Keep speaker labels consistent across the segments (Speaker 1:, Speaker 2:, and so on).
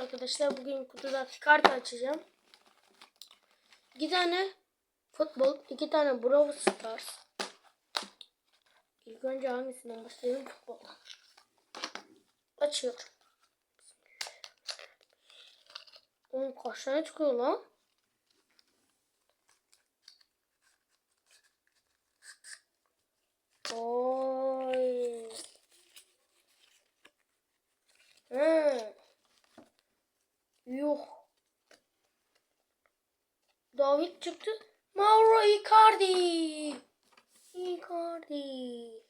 Speaker 1: arkadaşlar. Bugün kutuda kart açacağım. İki tane futbol, iki tane Brawl Stars. İlk önce hangisinden başlayalım? Futboldan. Açıyorum. Oğlum kaç tane çıkıyor lan? Oy. He. Yok. David çıktı. Mauro Icardi. Icardi.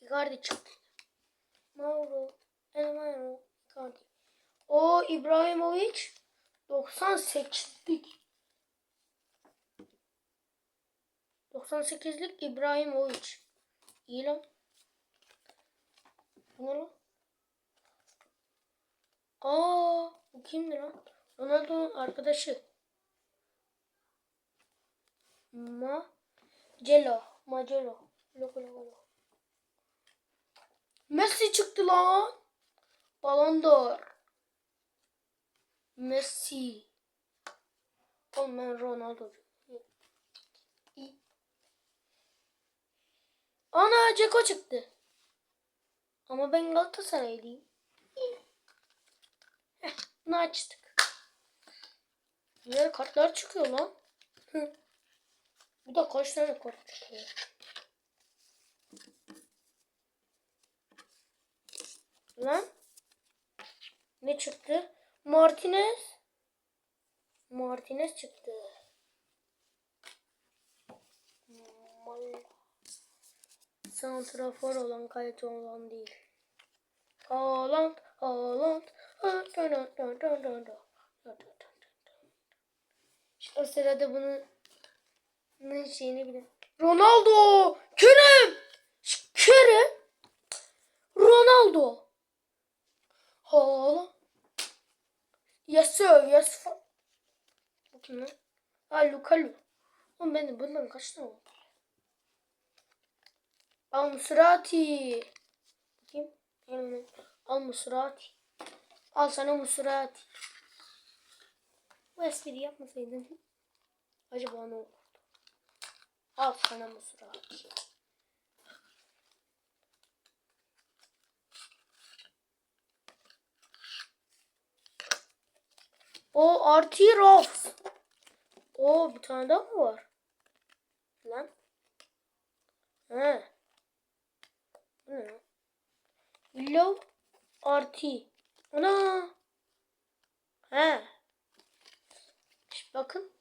Speaker 1: Icardi çıktı. Mauro. El Mauro. Icardi. O İbrahimovic 98'lik. 98'lik İbrahimovic. İyi lan. Bu ne lan? Aa, bu kimdi lan? Ronaldo'nun arkadaşı. Macelo. Macelo. Loko loko loko. Messi çıktı lan. Ballon d'Or. Messi. Oğlum ben Ronaldo. Ana Ceko çıktı. Ama ben Galatasaraylıyım. Heh, bunu açtık. Güzel kartlar çıkıyor lan. Bu da kaç tane kart? Lan. Ne çıktı? Martinez. Martinez çıktı. Santrafor olan kalite olan değil. Haaland, Haaland. İşte o sırada bunun bunun şeyini bilin. Ronaldo! Kerem! Kerem! Ronaldo! Haaland. Yes sir, yes sir. Bu kim lan? Ha Lukalu. Oğlum ben de bundan kaç tane oldu? Al Musrati. Bakayım. Gelme. Al sana Musrati. Bu espri yapmasaydın. Acaba ne olurdu? Al sana Musrati. O Artirof. O bir tane daha mı var? Lan. He. Bu ne lan? Willow Arti. Ana. He. Bakın.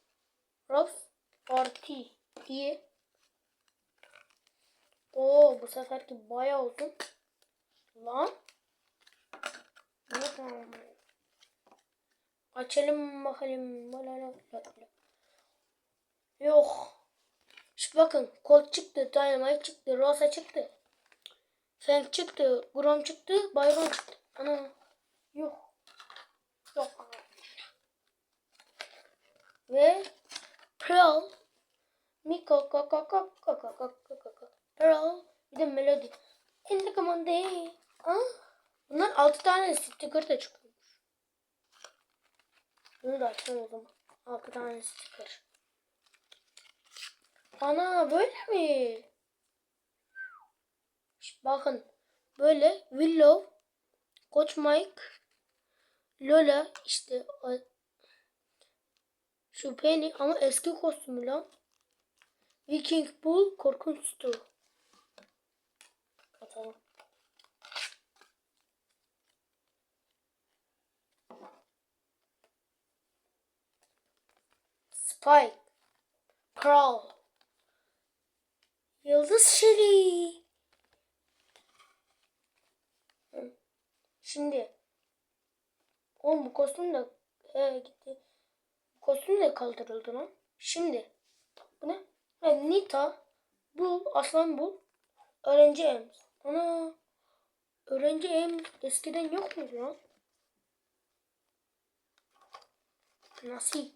Speaker 1: Rose Arti diye. Oo bu seferki bayağı uzun. Lan. Ne tamam. Açalım bakalım. Yok. İşte bakın. Colt çıktı. Dynamite çıktı. Rosa çıktı. Frank çıktı. Grom çıktı. Byron çıktı. Ana. Yok. Yok. Ve Pearl. Miko kaka kaka kaka kaka kaka. Pearl. Bir de Melody. In the command day. Ah. Bunlar 6 tane sticker da çıkıyormuş. Bunu da açalım o zaman. 6 tane sticker. Ana böyle mi? İşte bakın böyle Willow, Coach Mike, Lola işte şu Penny ama eski kostümü lan. Viking Bull korkunç Stu. Atalım. Spike. Crawl. Yıldız. Hı. Şimdi. Oğlum bu kostüm de he, gitti. Bu kostüm de kaldırıldı lan. Şimdi. Bu ne? He, Nita. Bu aslan bu. Öğrenci em. Ana. Öğrenci em eskiden yok muydu lan? Nasıl?